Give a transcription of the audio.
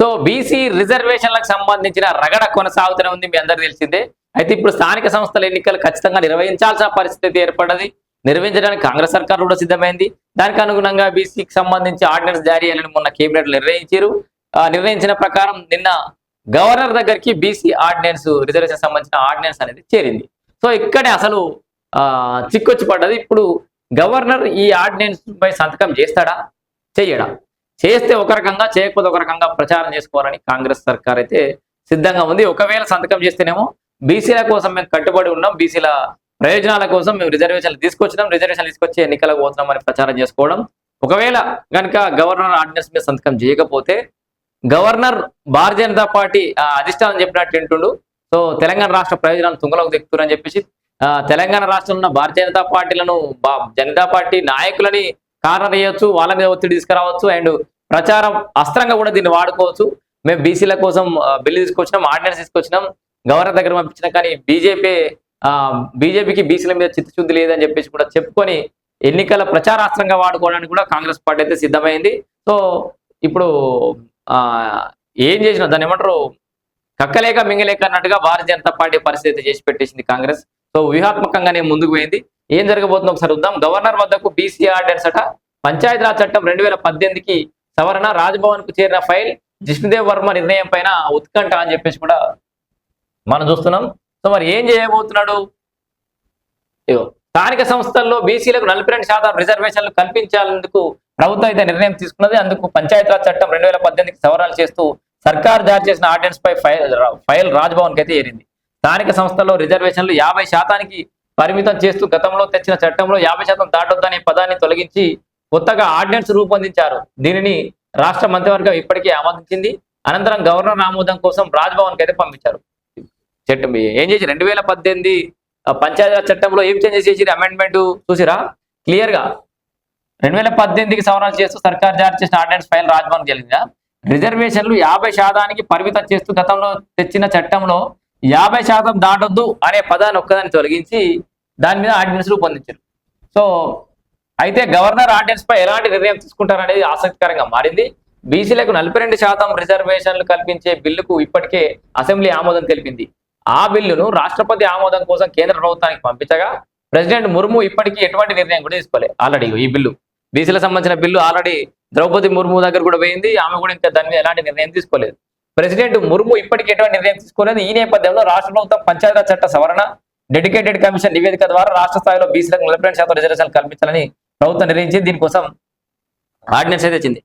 So BC రిజర్వేషన్లకు సంబంధించిన రగడ కొనసాగుతూనే ఉంది మీ అందరికి తెలిసిందే. అయితే ఇప్పుడు స్థానిక సంస్థల ఎన్నికలు ఖచ్చితంగా నిర్వహించాల్సిన పరిస్థితి ఏర్పడ్డది నిర్వహించడానికి కాంగ్రెస్ సర్కార్ కూడా సిద్ధమైంది. దానికి అనుగుణంగా బీసీకి సంబంధించి ఆర్డినెన్స్ జారీ చేయాలని మొన్న కేబినెట్ నిర్ణయించారు. నిర్ణయించిన ప్రకారం నిన్న గవర్నర్ దగ్గరికి బీసీ ఆర్డినెన్స్ రిజర్వేషన్ సంబంధించిన ఆర్డినెన్స్ అనేది చేరింది. సో ఇక్కడే అసలు చిక్కొచ్చి పడ్డది. ఇప్పుడు గవర్నర్ ఈ ఆర్డినెన్స్ పై సంతకం చేస్తాడా? చెయ్యడా చేస్తే ఒక రకంగా చేయకపోతే ఒక రకంగా ప్రచారం చేసుకోవాలని కాంగ్రెస్ సర్కార్ అయితే సిద్ధంగా ఉంది. ఒకవేళ సంతకం చేస్తేనేమో బీసీల కోసం మేము కట్టుబడి ఉన్నాం బీసీల ప్రయోజనాల కోసం మేము రిజర్వేషన్లు తీసుకొచ్చినాం రిజర్వేషన్లు తీసుకొచ్చి ఎన్నికలకు పోతున్నాం అని ప్రచారం చేసుకోవడం. ఒకవేళ కనుక గవర్నర్ ఆర్డినెన్స్ మీద సంతకం చేయకపోతే గవర్నర్ భారతీయ జనతా పార్టీ ఆ, అధిష్టానం చెప్పినట్టు వింటుండు. సో తెలంగాణ రాష్ట్ర ప్రయోజనాలు తుంగలోకి దిక్కుతారని చెప్పేసి తెలంగాణ రాష్ట్రంలో ఉన్న భారతీయ జనతా పార్టీలను బా- జనతా పార్టీ నాయకులని కారణం వేయొచ్చు వాళ్ళ మీద ఒత్తిడి తీసుకురావచ్చు అండ్ ప్రచారం అస్త్రంగా కూడా దీన్ని వాడుకోవచ్చు. మేము బీసీల కోసం బిల్లు తీసుకొచ్చినాం ఆర్డినెన్స్ తీసుకొచ్చినాం. గవర్నర్ దగ్గర పంపించినా కానీ బీజేపీ బీజేపీకి బీసీల మీద చిత్తశుద్ధి లేదని చెప్పేసి కూడా చెప్పుకొని ఎన్నికల ప్రచారాస్త్రంగా వాడుకోవడానికి కూడా కాంగ్రెస్ పార్టీ అయితే సిద్ధమైంది. సో ఇప్పుడు ఆ ఏం చేసిన దాన్ని ఏమంటారు కక్కలేక మింగలేక అన్నట్టుగా భారతీయ జనతా పార్టీ పరిస్థితి చేసి పెట్టేసింది కాంగ్రెస్. సో వ్యూహాత్మకంగానే ముందుకు పోయింది. ఏం జరగబోతుందో ఒకసారి చూద్దాం. గవర్నర్ వద్దకు బీసీ ఆర్డినెన్స్ అట. పంచాయతీరాజ్ చట్టం రెండు వేల పద్దెనిమిదికి సవరణ రాజ్భవన్కు చేరిన ఫైల్ జిష్ణుదేవ్ వర్మ నిర్ణయం పైన ఉత్కంఠ అని చెప్పేసి కూడా మనం చూస్తున్నాం. సో మరి ఏం చేయబోతున్నాడు? ఇగో స్థానిక సంస్థల్లో బీసీలకు నలభై రెండు శాతం రిజర్వేషన్లు కల్పించాలందుకు ప్రభుత్వం అయితే నిర్ణయం తీసుకున్నది. అందుకు పంచాయతీరాజ్ చట్టం రెండు వేల పద్దెనిమిదికి సవరణలు చేస్తూ సర్కార్ జారీ చేసిన ఆర్డినెన్స్ పై ఫైల్ ఫైల్ రాజ్భవన్ అయితే ఏరింది. స్థానిక సంస్థల్లో రిజర్వేషన్లు యాభై శాతానికి పరిమితం చేస్తూ గతంలో తెచ్చిన చట్టంలో యాభై శాతం దాటొద్దనే పదాన్ని తొలగించి కొత్తగా ఆర్డినెన్స్ రూపొందించారు. దీనిని రాష్ట్ర మంత్రివర్గం ఇప్పటికే ఆమోదించింది. అనంతరం గవర్నర్ ఆమోదం కోసం రాజ్భవన్కి అయితే పంపించారు. చట్టం ఏం చేసి రెండు వేల పద్దెనిమిది పంచాయతీరాజ్ చట్టంలో ఏం చేంజెస్ చేసి అమెండ్మెంట్ చూసిరా? క్లియర్గా రెండు వేల పద్దెనిమిదికి సవరణ చేస్తూ సర్కార్ జారీ చేసిన ఆర్డినెన్స్ ఫైల్ రాజ్భవన్ జరిగిందా రిజర్వేషన్లు యాభై శాతానికి పరిమితం చేస్తూ గతంలో తెచ్చిన చట్టంలో యాభై శాతం దాటొద్దు అనే పదాన్ని ఒక్కదాన్ని తొలగించి దాని మీద ఆర్డినెన్స్ రూపొందించారు. సో అయితే గవర్నర్ ఆర్డినెన్స్ పై ఎలాంటి నిర్ణయం తీసుకుంటారనేది ఆసక్తికరంగా మారింది. బీసీలకు నలభై రెండు శాతం రిజర్వేషన్లు కల్పించే బిల్లుకు ఇప్పటికే అసెంబ్లీ ఆమోదం తెలిపింది. ఆ బిల్లును రాష్ట్రపతి ఆమోదం కోసం కేంద్ర ప్రభుత్వానికి పంపించగా ప్రెసిడెంట్ ముర్ము ఇప్పటికీ ఎటువంటి నిర్ణయం కూడా తీసుకోలేదు ఆల్రెడీ ఈ బిల్లు. బీసీలకు సంబంధించిన బిల్లు ఆల్రెడీ ద్రౌపది ముర్ము దగ్గర కూడా పోయింది. ఆమె కూడా ఇంకా దాని మీద ఎలాంటి నిర్ణయం తీసుకోలేదు. ప్రెసిడెంట్ ముర్ము ఇప్పటికీ ఎటువంటి నిర్ణయం తీసుకోలేదు. ఈ నేపథ్యంలో రాష్ట్ర ప్రభుత్వం పంచాయతీరాజ్ చట్ట సవరణ డెడికేటెడ్ కమిషన్ నివేదిక ద్వారా రాష్ట్ర స్థాయిలో బీసీలకు నలభై రెండు శాతం రిజర్వేషన్ కల్పించాలని ప్రభుత్వం నిర్ణయించింది. దీనికోసం ఆర్డినెన్స్ అయితే వచ్చింది